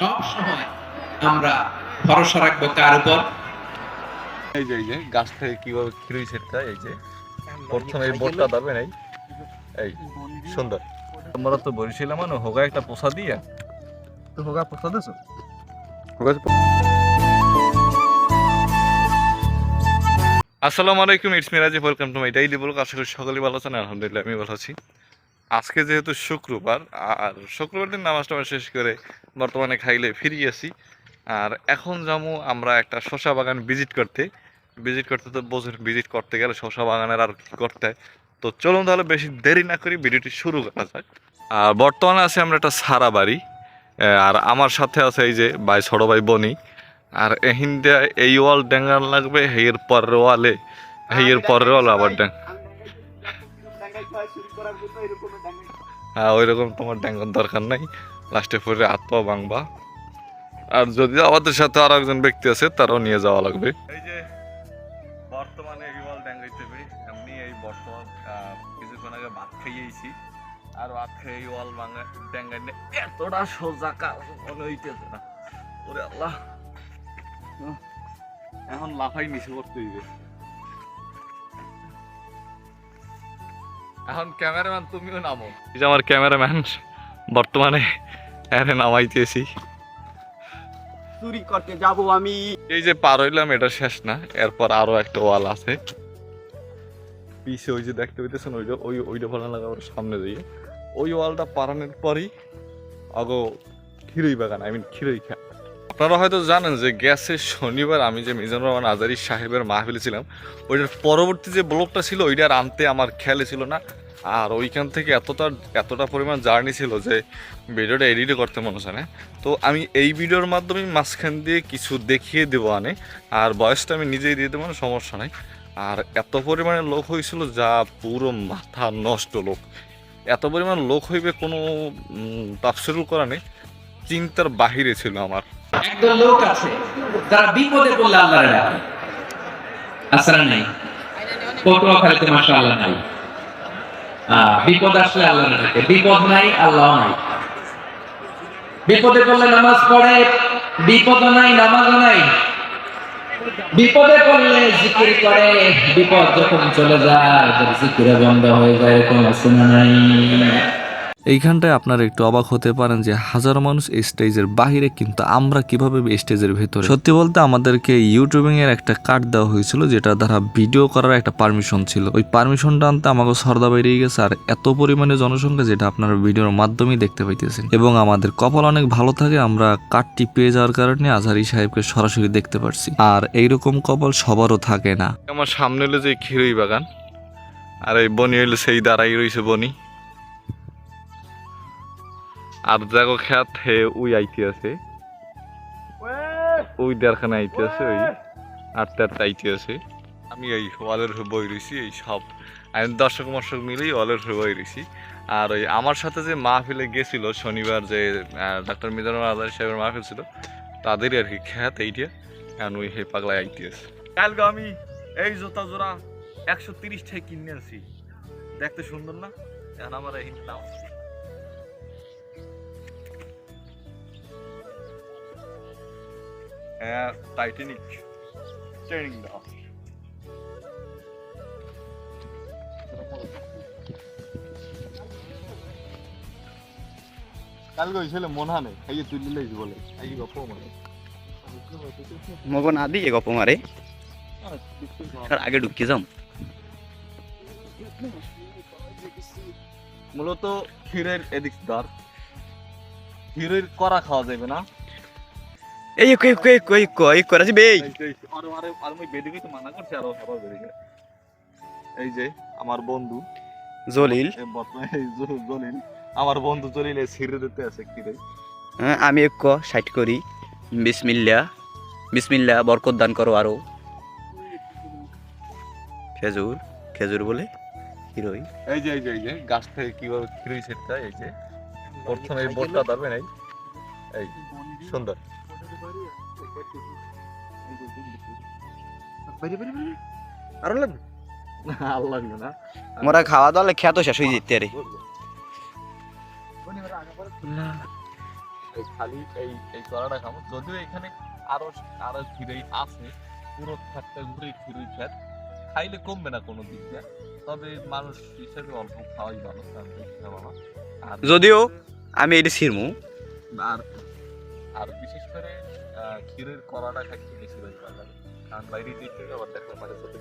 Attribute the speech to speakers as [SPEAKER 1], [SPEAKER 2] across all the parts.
[SPEAKER 1] সব সময় আমরা ভরসা রাখব কার উপর?
[SPEAKER 2] এই যে এই যে গাছ থেকে কীভাবে খিরুই সেটটা এই যে। প্রথমে এই বোটটা ধরবেন এই এই সুন্দর। আমরা তো বলছিলাম মানে হোগা একটা পোষা দিয়ে।
[SPEAKER 3] তো হোগা পোস্তা দেছো
[SPEAKER 2] আসসালামু আলাইকুম it's Miraji welcome to my daily blog আশা করি সকলেই ভালো আছেন আলহামদুলিল্লাহ আমি ভালো আছি। আজকে যেহেতু শুক্রবার আর শুক্রবার দিন নামাজ টামাজ শেষ করে বর্তমানে খাইলে ফিরিয়ে আসি। আর এখন যাব আমরা একটা শশা বাগান ভিজিট করতে। ভিজিট করতে তো বোঝেন ভিজিট করতে গেলে শশা বাগানের আর কি করতে হয়। তো চলুন তাহলে বেশি দেরি না করি ভিডিওটি শুরু করা যাক। আর বর্তমানে আছে আমরা একটা সারা বাড়ি আর আমার সাথে আছে এই যে ভাই ছোট ভাই বনি। আর এহিন্দে এই ওয়াল ড্যাঙ্গার লাগবে হেয়ের পরের ওয়ালে হেয়ের পরের ওয়াল আবার হ্যাঁ ওই রকম তোমার ড্যাঙ্গার দরকার নাই। লাস্টে পরে হাত পা ভাঙবা। আর যদি আমাদের সাথে আর একজন ব্যক্তি আছে তারাও নিয়ে যাওয়া লাগবে। এই যে বর্তমানে এই ওয়াল ড্যাঙ্গাইতে হবে এমনি এই বর্তমান কিছুক্ষণ আগে ভাত খাইয়েছি আর ভাত খেয়ে এই ওয়াল ভাঙা ড্যাঙ্গাইলে এতটা সোজা কাজ মনে হইতেছে না। ওরে আল্লাহ। এখন লাফাই নিচে করতে হইবে। এখন ক্যামেরাম্যান তুমিও নামো। এই যে আমার ক্যামেরাম্যান বর্তমানে এখানে নামাইতেছি
[SPEAKER 3] চুরি করতে যাব আমি।
[SPEAKER 2] এই যে পার হইলাম এটা শেষ না। এরপর আরও একটা ওয়াল আছে। পিছে ওই যে দেখতে পেতেছেন ওইটা ওই ওইটা ভালো লাগা ওর সামনে দিয়ে। ওই ওয়ালটা পারানোর পরই আগো খিরই বাগান আই মিন খিরই খা আপনারা হয়তো জানেন যে গ্যাসের শনিবার আমি যে মিজানুর রহমান আজারি সাহেবের মাহফিলে ছিলাম, ওইটার পরবর্তী যে ব্লগটা ছিল, ওইটা আর আনতে আমার খেয়ালে ছিল না। আর ওইখান থেকে এতটা এতটা পরিমাণ জার্নি ছিল যে ভিডিওটা এডিটও করতে মনে হয় না। তো আমি এই ভিডিওর মাধ্যমে মাঝখান দিয়ে কিছু দেখিয়ে দেবো আনে। আর বয়সটা আমি নিজেই দিয়ে দেবো সমস্যা নাই। আর এত পরিমাণে লোক হয়েছিল যা পুরো মাথা নষ্ট লোক। এত পরিমাণ লোক হইবে কোনো তাফসিরুল করা নেই চিন্তার বাহিরে ছিল আমার।
[SPEAKER 1] একদল লোক আছে, যারা বিপদে পড়লে আল্লাহ নাই। পটুয়াখালীতে নাই। বিপদ আসলে আল্লাহ ডাকে বিপদ নাই আল্লাহ নাই। বিপদে পড়লে নামাজ পড়ে, বিপদ নাই নামাজ নাই। বিপদে পড়লে জিকির করে, বিপদ যখন চলে যায় জিকিরে বন্ধ হয়ে যায় এরকম আছে না নাই।
[SPEAKER 4] এইখানটায় আপনারা একটু অবাক হতে পারেন যে হাজারো মানুষ স্টেজের বাহিরে, কিন্তু আমরা কীভাবে স্টেজের ভেতরে? সত্যি বলতে আমাদেরকে ইউটিউবিং এর একটা কার্ড দেওয়া হয়েছিল যেটা দ্বারা ভিডিও করার একটা পারমিশন ছিল। ওই পারমিশনটা আনতে আমাকে সর্দা বেরিয়ে গেছে, আর এত পরিমাণে জনসংখ্যা যেটা আপনারা ভিডিওর মাধ্যমেই দেখতে পাইতেছেন। এবং আমাদের কপাল অনেক ভালো থাকে, আমরা কার্ডটি পেয়ে যাওয়ার কারণে আজহারি সাহেবকে সরাসরি দেখতে পারছি। আর এইরকম কপাল সবারও থাকে না।
[SPEAKER 2] আমার সামনে হলো যে খিরই বাগান, আর এই বনি হইল সেই দাঁড়াই রয়েছে বনি। আর দেখো খেত হে উই আইতে আছে। ওই দেড়খানে আইতে আছে ওই। আটটা আটটা আইতে আছে। আমি এই ওয়ালের বই রয়েছি এই সব। আমি দর্শক মর্শক মিলেই ওয়ালের হয়ে বই রয়েছি আর ওই আমার সাথে যে মাহফিলে গেছিল শনিবার যে ডাক্তার মিজানুর আজাদ সাহেবের মাহফিল ছিল তাদেরই আর কি খ্যাত এইটা। এখন ওই হে পাগলায় আইতে আছে। কালকে আমি এই জোতা জোড়া একশো তিরিশ টাকা কিনে আনছি। দেখতে সুন্দর না? এখন আমার এই নাম হ্যাঁ টাইটানিক ট্রেনিং দাও কালকে হয়েছিল মনে হয় এই তুই লিলেই বলে। এই গপ্প মানে
[SPEAKER 3] মগ না দিয়ে গপ মারে। আর আগে ঢুকে যাম।
[SPEAKER 2] মূলত ক্ষীরের এদিক দর ক্ষীরের করা খাওয়া যাবে না।
[SPEAKER 3] এই কই কই কই কই করা যাবে এই
[SPEAKER 2] আরও আরও আমি বেদিকে তো মানা করছি আরও আরও বেদিকে। এই যে আমার বন্ধু।
[SPEAKER 3] জলিল।
[SPEAKER 2] বর্তমানে জলিল। আমার বন্ধু জলিল এই ছিঁড়ে দিতে আছে ক্ষীরে
[SPEAKER 3] হ্যাঁ, আমি এক সাইট করি। বিসমিল্লা বিসমিল্লা বরকত দান করো আরও। খেজুর খেজুর বলে হিরোই।
[SPEAKER 2] এই যে এই যে এই যে গাছ থেকে কীভাবে ছেড়তে হয় এই যে। প্রথমে বোটটা ধরবেন এই। এই সুন্দর।
[SPEAKER 3] আরও লাগবে
[SPEAKER 2] আর লাগবে না
[SPEAKER 3] মোরা খাওয়া দাওয়া খ্যাত শেষ হয়ে যেতে
[SPEAKER 2] এই খালি এই এই কলাটা খাব। যদিও এখানে আরও আরও খিরেই আছে পুরো খাতটা ঘুরে খিরুই খাত খাইলে কমবে না কোনো দিক দিয়ে তবে মানুষ হিসেবে অল্প খাওয়াই ভালো।
[SPEAKER 3] যদিও আমি এটি ছিড়মু।
[SPEAKER 2] আর আর বিশেষ করে ক্ষীরের কলাটা খাইতে বেশি ভালো লাগে। কারণ বাইরে থেকে আবার দেখলে মাঝে সাথে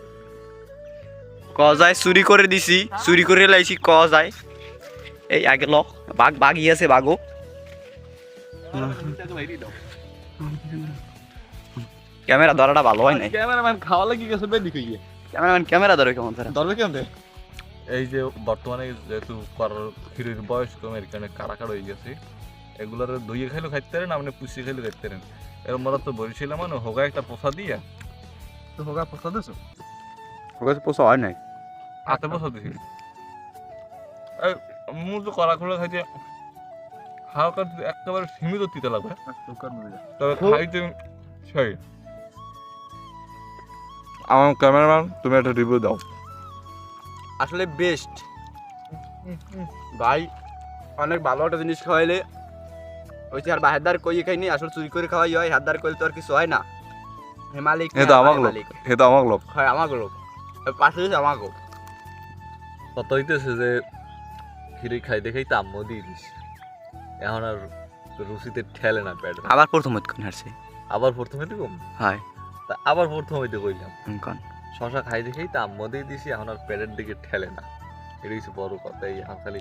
[SPEAKER 3] ক যায় চুরি করে দিছি চুরি করে লাইছি ক যায় এই আগে ল বাঘ বাঘই আছে বাঘও। ক্যামেরা ধরাটা ভালো হয় নাই।
[SPEAKER 2] ক্যামেরাম্যান খাওয়া লাগি গেছে বেদি কইয়ে
[SPEAKER 3] ক্যামেরাম্যান ক্যামেরা ধরে কেমন তারা
[SPEAKER 2] ধরবে কেমন? এই যে বর্তমানে যেহেতু করার ক্ষীরের বয়স কমে এখানে কারাকার হয়ে গেছে। এগুলোর দইয়ে খাইলেও খাইতে পারেন আপনি পুষিয়ে খাইলেও খাইতে পারেন। এরকম মরা তো বলছিলাম মানে হোগা একটা পোষা দিয়ে। তো হোগা পোষা দিছো?
[SPEAKER 3] ওকে পোষা হয় নাই।
[SPEAKER 2] হাতে বসা দিছি। এই মু তো করা খুলে খাইতে হালকা একেবারে সীমিত তিতে লাগবে তবে খাইতে সেই। আমার ক্যামেরাম্যান তুমি একটা রিভিউ দাও।
[SPEAKER 3] আসলে বেস্ট ভাই অনেক ভালো একটা জিনিস খাওয়াইলে ওইছে আর বাহের দ্বার কই খাইনি আসলে চুরি করে খাওয়াই হয় হাত দ্বার করলে তো আর কিছু হয় না। হে মালিক
[SPEAKER 2] এ তো আমার লোক
[SPEAKER 3] মালিক।
[SPEAKER 2] এ তো আমার লোক
[SPEAKER 3] হয় আমার লোক পাশে আমার লোক
[SPEAKER 5] কত হইতেছে যে খিরি খাইতে খাইতে আম্মু দিয়ে দিস এখন আর রুচিতে ঠেলে না প্যাড
[SPEAKER 3] আবার প্রথম উৎকন হারছে।
[SPEAKER 5] আবার প্রথমে তো কম
[SPEAKER 3] হয়।
[SPEAKER 5] তা আবার প্রথম হইতে কইলাম।
[SPEAKER 3] উৎকন
[SPEAKER 5] শশা খাইতে খাইতে আম্মু দিয়ে দিছি এখন আর প্যাডের দিকে ঠেলে না। এটা হচ্ছে বড় কথা এই এখন খালি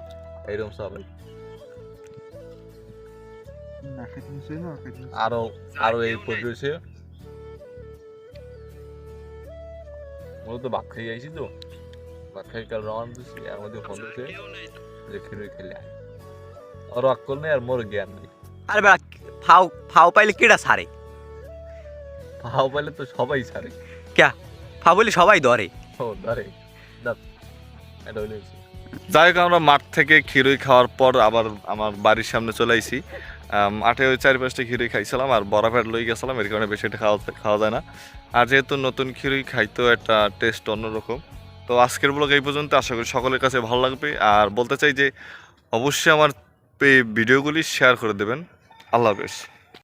[SPEAKER 5] এইরকম সবাই
[SPEAKER 2] আরও আরও এই পরিবেশে মূলত ভাত খাই আইছি তো। ভাত খাই কাল রওনা দিছি আর মধ্যে ফোন দিছে যে খেলে খেলে আয়। আর অক্কল নেই আর মোর জ্ঞান নেই।
[SPEAKER 3] আরে বেড়া ফাও ফাও পাইলে কেডা সারে
[SPEAKER 2] ভাও পাইলে তো সবাই ছাড়ে।
[SPEAKER 3] ফাও বলে সবাই ধরে।
[SPEAKER 2] ও ধরে। এটা যাই হোক আমরা মাঠ থেকে খিরুই খাওয়ার পর আবার আমার বাড়ির সামনে চলে আইছি। মাঠে ওই চারি পাঁচটা খিরুই খাইছিলাম আর বড়া ফ্যাট লই গেছিলাম, এর কারণে বেশি একটা খাওয়া খাওয়া যায় না। আর যেহেতু নতুন খিরুই খাইতেও একটা টেস্ট অন্যরকম। তো আজকের ব্লগ এই পর্যন্ত, আশা করি সকলের কাছে ভালো লাগবে। আর বলতে চাই যে, অবশ্যই আমার ভিডিওগুলি শেয়ার করে দেবেন। আল্লাহ হাফেজ।